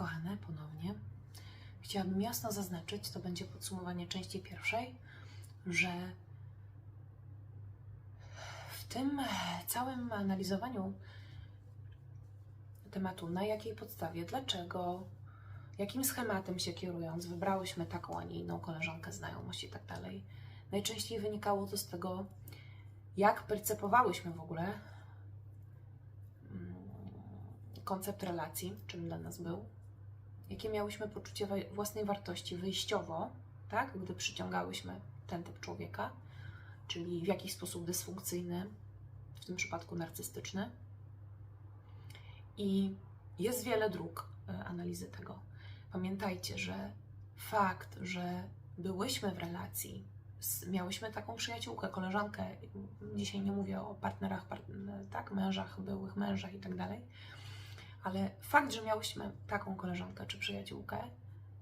kochane, ponownie. Chciałabym jasno zaznaczyć, to będzie podsumowanie części pierwszej, że w tym całym analizowaniu tematu, na jakiej podstawie, dlaczego, jakim schematem się kierując, wybrałyśmy taką, a nie inną koleżankę, znajomość i tak dalej. Najczęściej wynikało to z tego, jak percepowałyśmy w ogóle mm, koncept relacji, czym dla nas był, jakie miałyśmy poczucie własnej wartości wyjściowo, tak, gdy przyciągałyśmy ten typ człowieka, czyli w jakiś sposób dysfunkcyjny, w tym przypadku narcystyczny. I jest wiele dróg e, analizy tego. Pamiętajcie, że fakt, że byłyśmy w relacji, miałyśmy taką przyjaciółkę, koleżankę, dzisiaj nie mówię o partnerach, part- tak, mężach, byłych mężach i tak dalej, ale fakt, że miałyśmy taką koleżankę czy przyjaciółkę,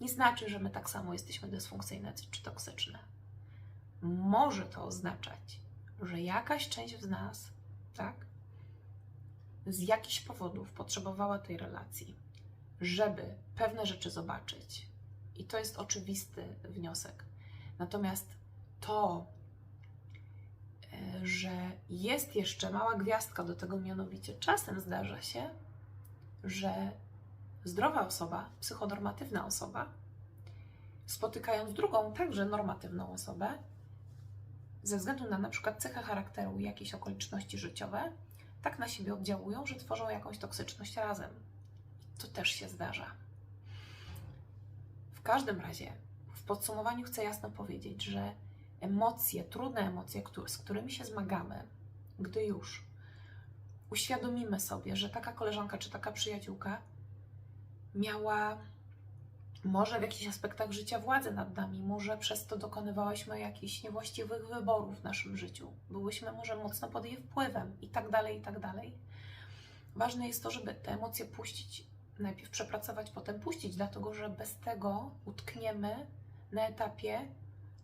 nie znaczy, że my tak samo jesteśmy dysfunkcyjne czy toksyczne. Może to oznaczać, że jakaś część z nas, tak, z jakichś powodów potrzebowała tej relacji, żeby pewne rzeczy zobaczyć. I to jest oczywisty wniosek. Natomiast to, e, że jest jeszcze mała gwiazdka do tego, mianowicie czasem zdarza się, że zdrowa osoba, psychonormatywna osoba, spotykając drugą, także normatywną osobę, ze względu na na przykład cechę charakteru i jakieś okoliczności życiowe, tak na siebie oddziałują, że tworzą jakąś toksyczność razem. To też się zdarza. W każdym razie, w podsumowaniu chcę jasno powiedzieć, że emocje, trudne emocje, z którymi się zmagamy, gdy już uświadomimy sobie, że taka koleżanka czy taka przyjaciółka miała może w jakichś aspektach życia władzę nad nami, może przez to dokonywałyśmy jakichś niewłaściwych wyborów w naszym życiu, byłyśmy może mocno pod jej wpływem i tak dalej, i tak dalej. Ważne jest to, żeby te emocje puścić, najpierw przepracować, potem puścić, dlatego że bez tego utkniemy na etapie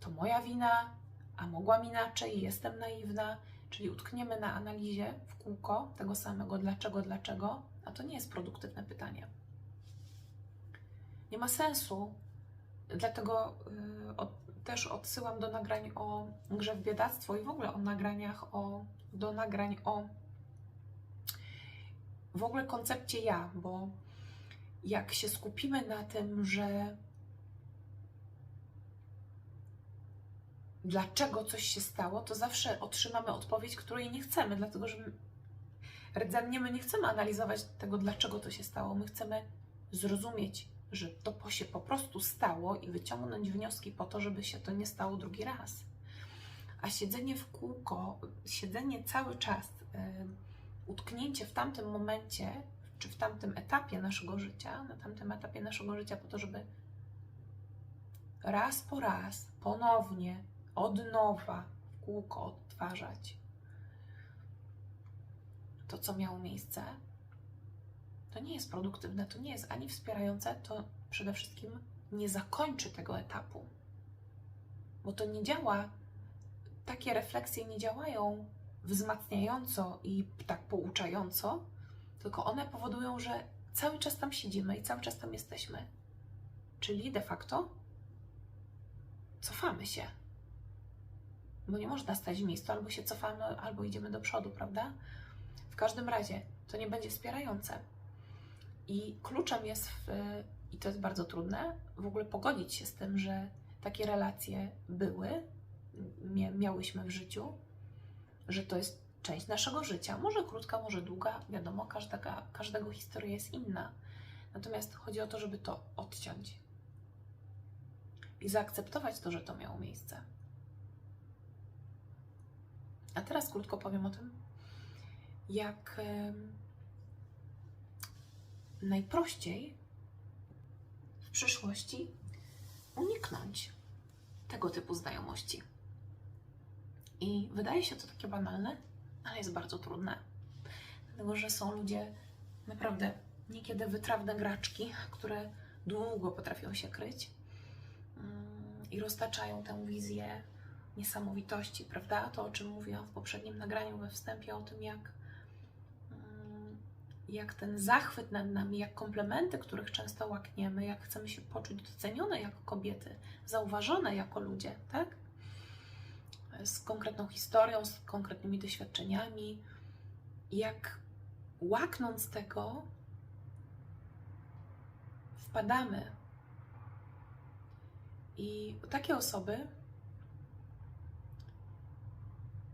to moja wina, a mogłam inaczej, jestem naiwna, czyli utkniemy na analizie w kółko tego samego dlaczego, dlaczego, a to nie jest produktywne pytanie. Nie ma sensu, dlatego y, też odsyłam do nagrań o grze w biedactwo i w ogóle o nagraniach, o, do nagrań o w ogóle koncepcie ja, bo jak się skupimy na tym, że dlaczego coś się stało, to zawsze otrzymamy odpowiedź, której nie chcemy, dlatego że rdzennie my nie chcemy analizować tego, dlaczego to się stało. My chcemy zrozumieć, że to się po prostu stało i wyciągnąć wnioski po to, żeby się to nie stało drugi raz. A siedzenie w kółko, siedzenie cały czas, y, utknięcie w tamtym momencie, czy w tamtym etapie naszego życia, na tamtym etapie naszego życia, po to, żeby raz po raz, ponownie, od nowa, w kółko odtwarzać to, co miało miejsce, to nie jest produktywne, to nie jest ani wspierające, to przede wszystkim nie zakończy tego etapu. Bo to nie działa, takie refleksje nie działają wzmacniająco i tak pouczająco, tylko one powodują, że cały czas tam siedzimy i cały czas tam jesteśmy. Czyli de facto cofamy się. Bo nie można stać w miejscu, albo się cofamy, albo idziemy do przodu, prawda? W każdym razie to nie będzie wspierające. I kluczem jest, w, i to jest bardzo trudne, w ogóle pogodzić się z tym, że takie relacje były, mia- miałyśmy w życiu, że to jest część naszego życia. Może krótka, może długa, wiadomo, każdego, każdego historia jest inna. Natomiast chodzi o to, żeby to odciąć i zaakceptować to, że to miało miejsce. A teraz krótko powiem o tym, jak najprościej w przyszłości uniknąć tego typu znajomości. I wydaje się to takie banalne, ale jest bardzo trudne. Dlatego, że są ludzie naprawdę niekiedy wytrawne graczki, które długo potrafią się kryć mm, i roztaczają tę wizję niesamowitości, prawda? To, o czym mówiłam w poprzednim nagraniu we wstępie, o tym, jak mm, jak ten zachwyt nad nami, jak komplementy, których często łakniemy, jak chcemy się poczuć docenione jako kobiety, zauważone jako ludzie, tak? Z konkretną historią, z konkretnymi doświadczeniami, jak łaknąc tego, wpadamy. I takie osoby,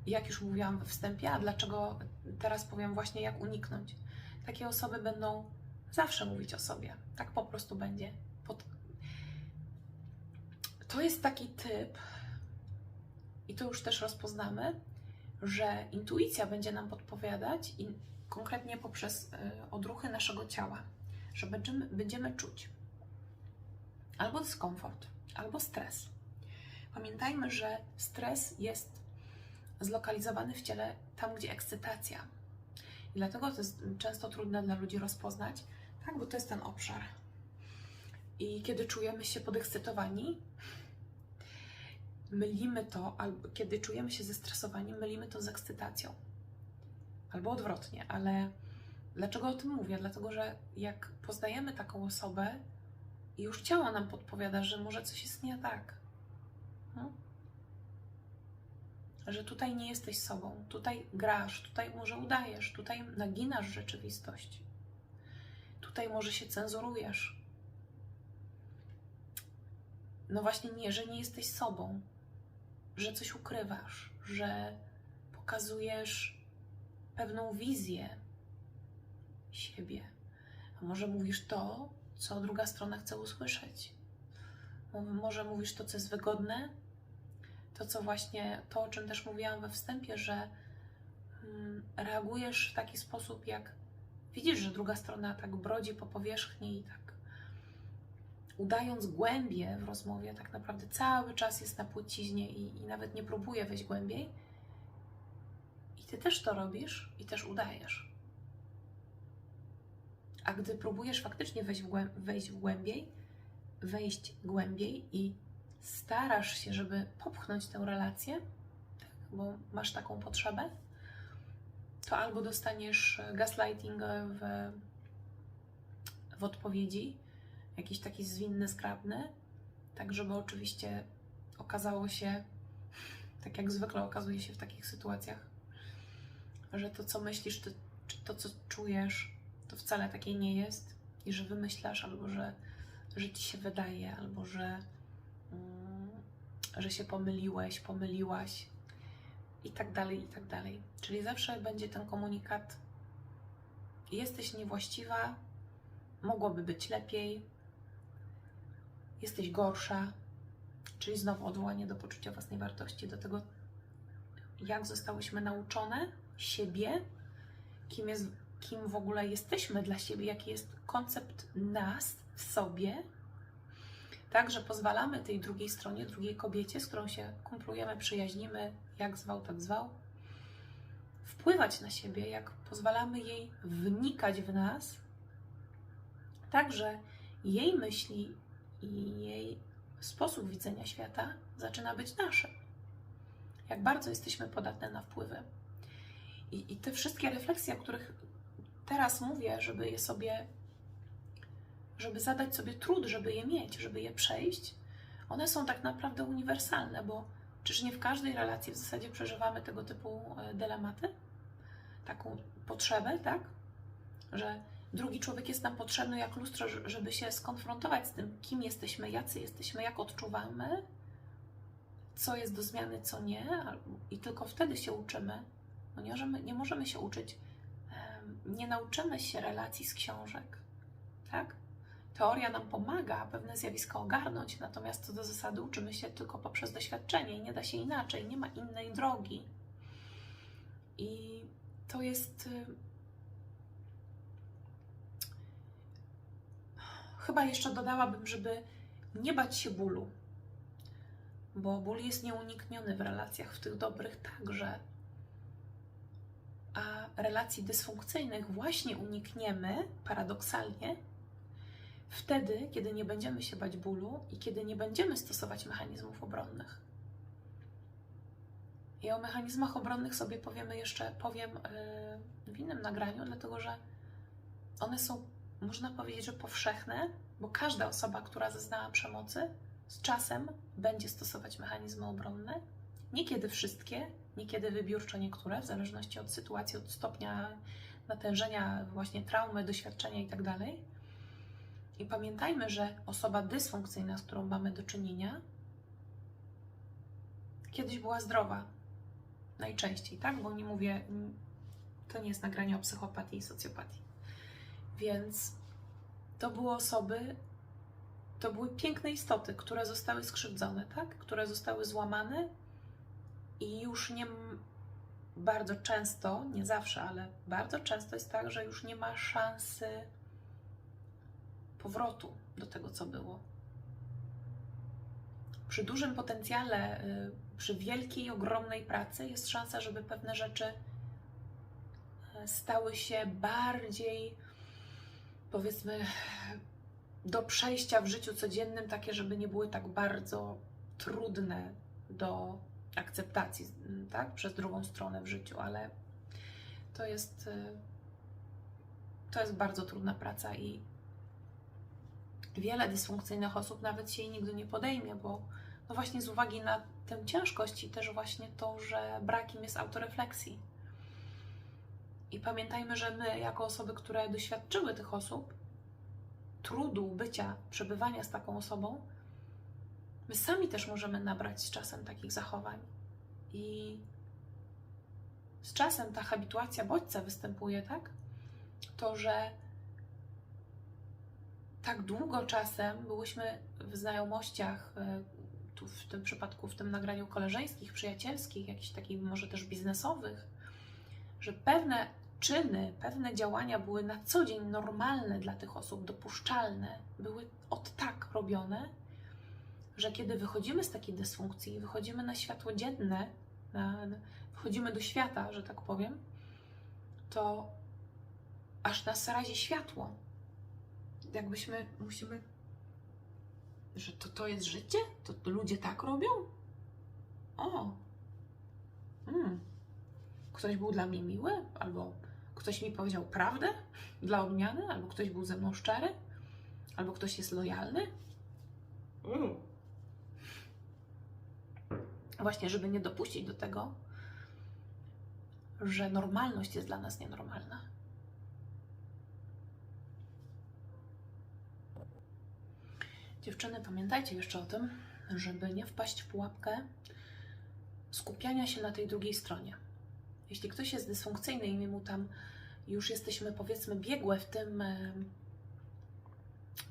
jak już mówiłam we wstępie, a dlaczego teraz powiem właśnie, jak uniknąć. Takie osoby będą zawsze mówić o sobie. Tak po prostu będzie. To jest taki typ, i to już też rozpoznamy, że intuicja będzie nam podpowiadać, i konkretnie poprzez y, odruchy naszego ciała, że będziemy, będziemy czuć albo dyskomfort, albo stres. Pamiętajmy, że stres jest zlokalizowany w ciele tam, gdzie ekscytacja. I dlatego to jest często trudne dla ludzi rozpoznać, tak, bo to jest ten obszar. I kiedy czujemy się podekscytowani, mylimy to, albo kiedy czujemy się zestresowani, mylimy to z ekscytacją. Albo odwrotnie, ale dlaczego o tym mówię? Dlatego, że jak poznajemy taką osobę już ciało nam podpowiada, że może coś jest nie tak. No? Że tutaj nie jesteś sobą, tutaj grasz, tutaj może udajesz, tutaj naginasz rzeczywistość. Tutaj może się cenzurujesz. No właśnie nie, że nie jesteś sobą, że coś ukrywasz, że pokazujesz pewną wizję siebie. A może mówisz to, co druga strona chce usłyszeć. Może mówisz to, co jest wygodne, to, co właśnie, to, o czym też mówiłam we wstępie, że mm, reagujesz w taki sposób, jak widzisz, że druga strona tak brodzi po powierzchni i tak udając głębie w rozmowie, tak naprawdę cały czas jest na płciźnie i, i nawet nie próbuje wejść głębiej. I ty też to robisz i też udajesz. A gdy próbujesz faktycznie wejść, w wejść głębiej, wejść głębiej i starasz się, żeby popchnąć tę relację, tak, bo masz taką potrzebę, to albo dostaniesz gaslighting w, w odpowiedzi, jakiś taki zwinny, skrapny, tak żeby oczywiście okazało się, tak jak zwykle okazuje się w takich sytuacjach, że to, co myślisz, to, czy to, co czujesz, to wcale takie nie jest i że wymyślasz, albo że, że ci się wydaje, albo że, że się pomyliłeś, pomyliłaś i tak dalej, i tak dalej. Czyli zawsze będzie ten komunikat: jesteś niewłaściwa, mogłoby być lepiej, jesteś gorsza, czyli znowu odwołanie do poczucia własnej wartości, do tego, jak zostałyśmy nauczone siebie, kim jest kim w ogóle jesteśmy dla siebie, jaki jest koncept nas w sobie, tak, że pozwalamy tej drugiej stronie, drugiej kobiecie, z którą się kumplujemy, przyjaźnimy, jak zwał, tak zwał, wpływać na siebie, jak pozwalamy jej wnikać w nas, tak, że jej myśli i jej sposób widzenia świata zaczyna być nasze. Jak bardzo jesteśmy podatne na wpływy. I, i te wszystkie refleksje, o których teraz mówię, żeby je sobie, żeby zadać sobie trud, żeby je mieć, żeby je przejść, one są tak naprawdę uniwersalne, bo czyż nie w każdej relacji w zasadzie przeżywamy tego typu e, dylematy? Taką potrzebę, tak? Że drugi człowiek jest nam potrzebny jak lustro, żeby się skonfrontować z tym, kim jesteśmy, jacy jesteśmy, jak odczuwamy, co jest do zmiany, co nie, i tylko wtedy się uczymy. No nie, możemy, nie możemy się uczyć nie nauczymy się relacji z książek, tak? Teoria nam pomaga pewne zjawiska ogarnąć, natomiast co do zasady uczymy się tylko poprzez doświadczenie i nie da się inaczej, nie ma innej drogi. I to jest. Y, chyba jeszcze dodałabym, żeby nie bać się bólu, bo ból jest nieunikniony w relacjach, w tych dobrych także a relacji dysfunkcyjnych właśnie unikniemy paradoksalnie wtedy, kiedy nie będziemy się bać bólu i kiedy nie będziemy stosować mechanizmów obronnych. I o mechanizmach obronnych sobie powiemy jeszcze, powiem yy, w innym nagraniu, dlatego że one są, można powiedzieć, że powszechne, bo każda osoba, która zeznała przemocy, z czasem będzie stosować mechanizmy obronne. Niekiedy wszystkie, niekiedy wybiórczo niektóre, w zależności od sytuacji, od stopnia natężenia, właśnie traumy, doświadczenia itd. I pamiętajmy, że osoba dysfunkcyjna, z którą mamy do czynienia, kiedyś była zdrowa. Najczęściej, tak? Bo nie mówię, to nie jest nagranie o psychopatii i socjopatii. Więc to były osoby, to były piękne istoty, które zostały skrzywdzone, tak? Które zostały złamane i już nie bardzo często, nie zawsze, ale bardzo często jest tak, że już nie ma szansy powrotu do tego, co było. Przy dużym potencjale, y, przy wielkiej, ogromnej pracy jest szansa, żeby pewne rzeczy y, stały się bardziej, powiedzmy, do przejścia w życiu codziennym, takie, żeby nie były tak bardzo trudne do akceptacji, tak, przez drugą stronę w życiu, ale to jest, y, to jest bardzo trudna praca i wiele dysfunkcyjnych osób nawet się jej nigdy nie podejmie, bo no właśnie z uwagi na tę ciężkość i też właśnie to, że brak im jest autorefleksji. I pamiętajmy, że my, jako osoby, które doświadczyły tych osób, trudu bycia, przebywania z taką osobą, my sami też możemy nabrać z czasem takich zachowań. I z czasem ta habituacja bodźca występuje, tak? To, że tak długo czasem byłyśmy w znajomościach, e, tu w tym przypadku, w tym nagraniu koleżeńskich, przyjacielskich, jakichś takich może też biznesowych, że pewne czyny, pewne działania były na co dzień normalne dla tych osób, dopuszczalne, były od tak robione, że kiedy wychodzimy z takiej dysfunkcji, wychodzimy na światło dzienne, na, wchodzimy do świata, że tak powiem, to aż nas razi światło. Jakbyśmy musimy, że to, to jest życie? To, to ludzie tak robią? O! Hmm. Ktoś był dla mnie miły, albo ktoś mi powiedział prawdę dla odmiany, albo ktoś był ze mną szczery, albo ktoś jest lojalny. Mm. Właśnie, żeby nie dopuścić do tego, że normalność jest dla nas nienormalna. Dziewczyny, pamiętajcie jeszcze o tym, żeby nie wpaść w pułapkę skupiania się na tej drugiej stronie. Jeśli ktoś jest dysfunkcyjny i my mu tam już jesteśmy, powiedzmy, biegłe w tym,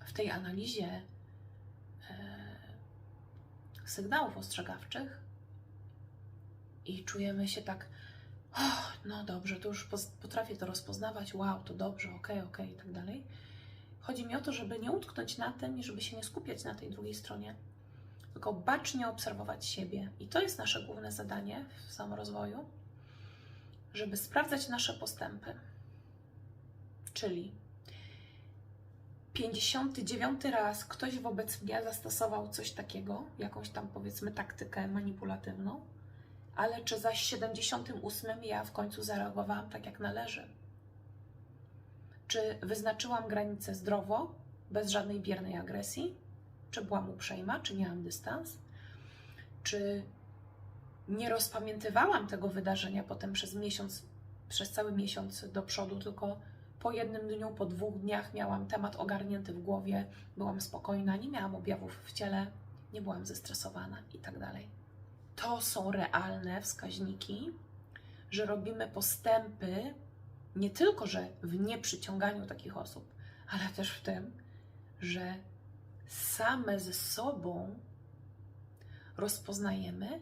w tej analizie sygnałów ostrzegawczych i czujemy się tak, oh, no dobrze, to już potrafię to rozpoznawać, wow, to dobrze, okej okay, i tak dalej. Chodzi mi o to, żeby nie utknąć na tym i żeby się nie skupiać na tej drugiej stronie, tylko bacznie obserwować siebie. I to jest nasze główne zadanie w samorozwoju, żeby sprawdzać nasze postępy. Czyli 59 raz ktoś wobec mnie zastosował coś takiego, jakąś tam powiedzmy taktykę manipulatywną, ale czy zaś 78 ja w końcu zareagowałam tak jak należy? Czy wyznaczyłam granicę zdrowo, bez żadnej biernej agresji? Czy byłam uprzejma, czy miałam dystans? Czy nie rozpamiętywałam tego wydarzenia potem przez miesiąc, przez cały miesiąc do przodu, tylko po jednym dniu, po dwóch dniach miałam temat ogarnięty w głowie, byłam spokojna, nie miałam objawów w ciele, nie byłam zestresowana i tak. To są realne wskaźniki, że robimy postępy nie tylko, że w nieprzyciąganiu takich osób, ale też w tym, że same ze sobą rozpoznajemy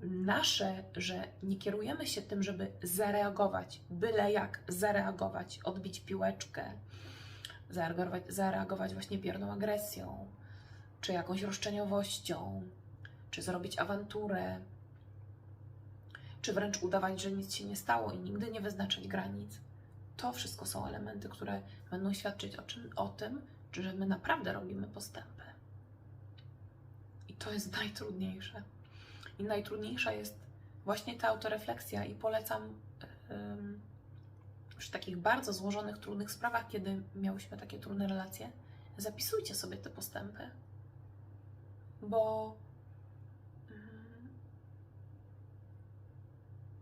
nasze, że nie kierujemy się tym, żeby zareagować, byle jak zareagować, odbić piłeczkę, zareagować, zareagować właśnie bierną agresją, czy jakąś roszczeniowością, czy zrobić awanturę, czy wręcz udawać, że nic się nie stało i nigdy nie wyznaczyć granic. To wszystko są elementy, które będą świadczyć o, czym, o tym, że my naprawdę robimy postępy. I to jest najtrudniejsze. I najtrudniejsza jest właśnie ta autorefleksja i polecam przy takich bardzo złożonych, trudnych sprawach, kiedy miałyśmy takie trudne relacje, zapisujcie sobie te postępy. Bo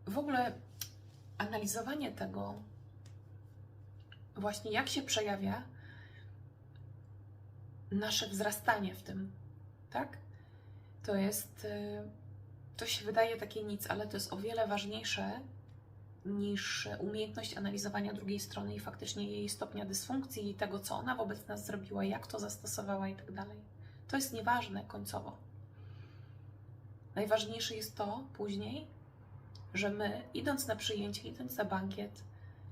w ogóle analizowanie tego, właśnie jak się przejawia nasze wzrastanie w tym, tak? To jest, y, to się wydaje takie nic, ale to jest o wiele ważniejsze niż umiejętność analizowania drugiej strony i faktycznie jej stopnia dysfunkcji i tego, co ona wobec nas zrobiła, jak to zastosowała i tak dalej. To jest nieważne końcowo. Najważniejsze jest to później, że my, idąc na przyjęcie, idąc na bankiet,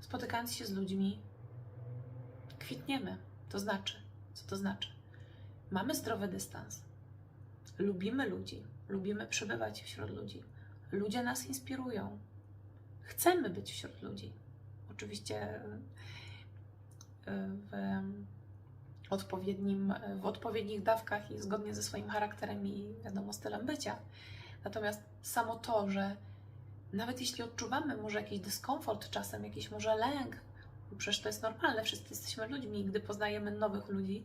spotykając się z ludźmi, kwitniemy. To znaczy, co to znaczy? Mamy zdrowy dystans. Lubimy ludzi, lubimy przebywać wśród ludzi. Ludzie nas inspirują. Chcemy być wśród ludzi. Oczywiście y, w odpowiednim, w odpowiednich dawkach i zgodnie ze swoim charakterem i wiadomo stylem bycia. Natomiast samo to, że nawet jeśli odczuwamy może jakiś dyskomfort czasem, jakiś może lęk, bo przecież to jest normalne, wszyscy jesteśmy ludźmi gdy poznajemy nowych ludzi,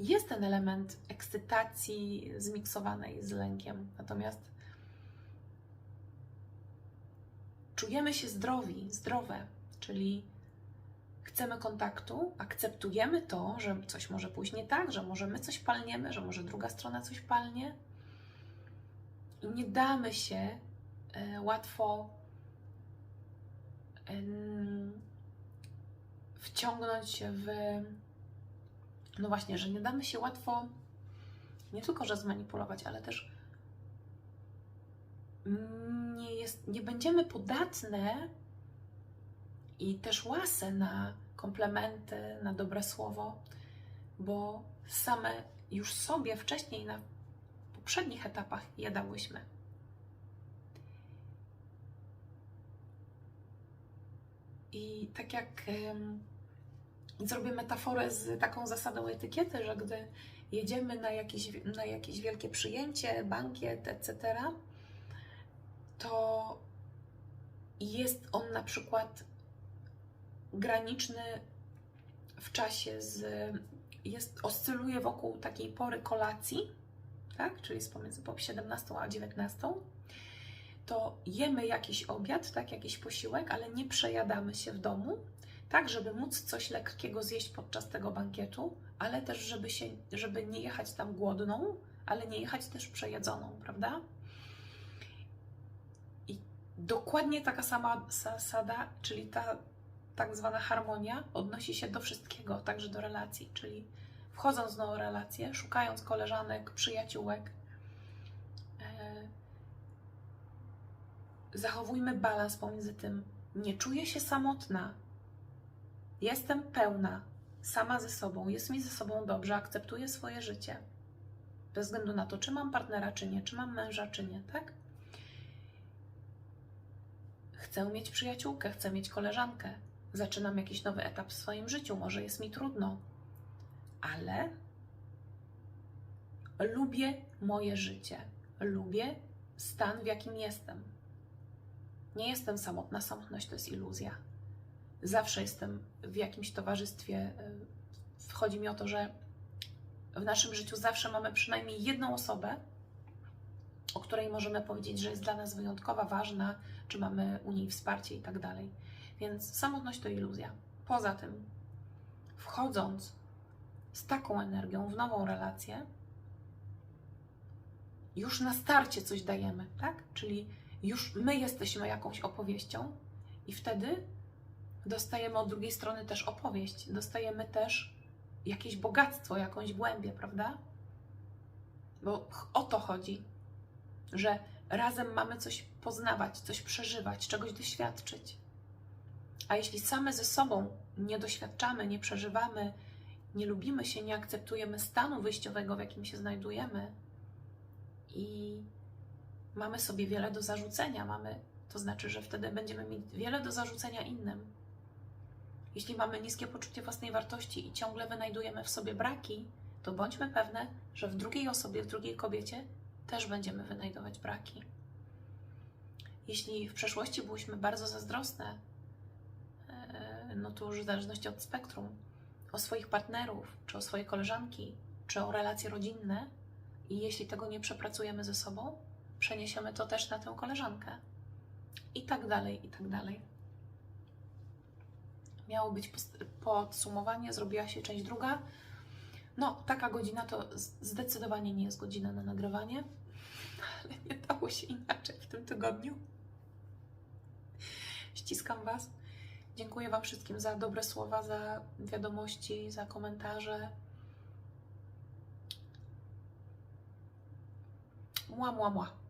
jest ten element ekscytacji zmiksowanej z lękiem. Natomiast czujemy się zdrowi, zdrowe, czyli chcemy kontaktu, akceptujemy to, że coś może pójść nie tak, że może my coś palniemy, że może druga strona coś palnie i nie damy się e, łatwo wciągnąć w. No właśnie, że nie damy się łatwo nie tylko, że zmanipulować, ale też nie, jest, nie będziemy podatne i też łase na komplementy, na dobre słowo, bo same już sobie wcześniej na poprzednich etapach je dałyśmy. I tak jak zrobię metaforę z taką zasadą etykiety, że gdy jedziemy na jakieś, na jakieś wielkie przyjęcie, bankiet, etc., to jest on na przykład graniczny w czasie z, jest, oscyluje wokół takiej pory kolacji, tak? czyli jest pomiędzy po 17 a 19, to jemy jakiś obiad, tak, jakiś posiłek, ale nie przejadamy się w domu, tak, żeby móc coś lekkiego zjeść podczas tego bankietu, ale też, żeby, się, żeby nie jechać tam głodną, ale nie jechać też przejedzoną, prawda? I dokładnie taka sama zasada, czyli ta tak zwana harmonia, odnosi się do wszystkiego, także do relacji, czyli wchodząc w nową relację, szukając koleżanek, przyjaciółek, e, zachowujmy balans pomiędzy tym, nie czuję się samotna, jestem pełna, sama ze sobą, jest mi ze sobą dobrze, akceptuję swoje życie. Bez względu na to, czy mam partnera, czy nie, czy mam męża, czy nie, tak? Chcę mieć przyjaciółkę, chcę mieć koleżankę. Zaczynam jakiś nowy etap w swoim życiu, może jest mi trudno, ale lubię moje życie, lubię stan, w jakim jestem. Nie jestem samotna, samotność to jest iluzja. Zawsze jestem w jakimś towarzystwie. Wchodzi mi o to, że w naszym życiu zawsze mamy przynajmniej jedną osobę, o której możemy powiedzieć, że jest dla nas wyjątkowa, ważna, czy mamy u niej wsparcie i tak dalej. Więc samotność to iluzja. Poza tym, wchodząc z taką energią w nową relację, już na starcie coś dajemy, tak? Czyli już my jesteśmy jakąś opowieścią i wtedy dostajemy od drugiej strony też opowieść, dostajemy też jakieś bogactwo, jakąś głębię, prawda? Bo o to chodzi, że razem mamy coś poznawać, coś przeżywać, czegoś doświadczyć. A jeśli same ze sobą nie doświadczamy, nie przeżywamy, nie lubimy się, nie akceptujemy stanu wyjściowego, w jakim się znajdujemy i mamy sobie wiele do zarzucenia, mamy, to znaczy, że wtedy będziemy mieć wiele do zarzucenia innym. Jeśli mamy niskie poczucie własnej wartości i ciągle wynajdujemy w sobie braki, to bądźmy pewne, że w drugiej osobie, w drugiej kobiecie też będziemy wynajdować braki. Jeśli w przeszłości byłyśmy bardzo zazdrosne, e, no to już w zależności od spektrum, o swoich partnerów, czy o swoje koleżanki, czy o relacje rodzinne, i jeśli tego nie przepracujemy ze sobą, przeniesiemy to też na tę koleżankę. I tak dalej, i tak dalej. Miało być podsumowanie, zrobiła się część druga. No, taka godzina to zdecydowanie nie jest godzina na nagrywanie, ale nie dało się inaczej w tym tygodniu. Ściskam Was. Dziękuję Wam wszystkim za dobre słowa, za wiadomości, za komentarze. Mła, mła, mła.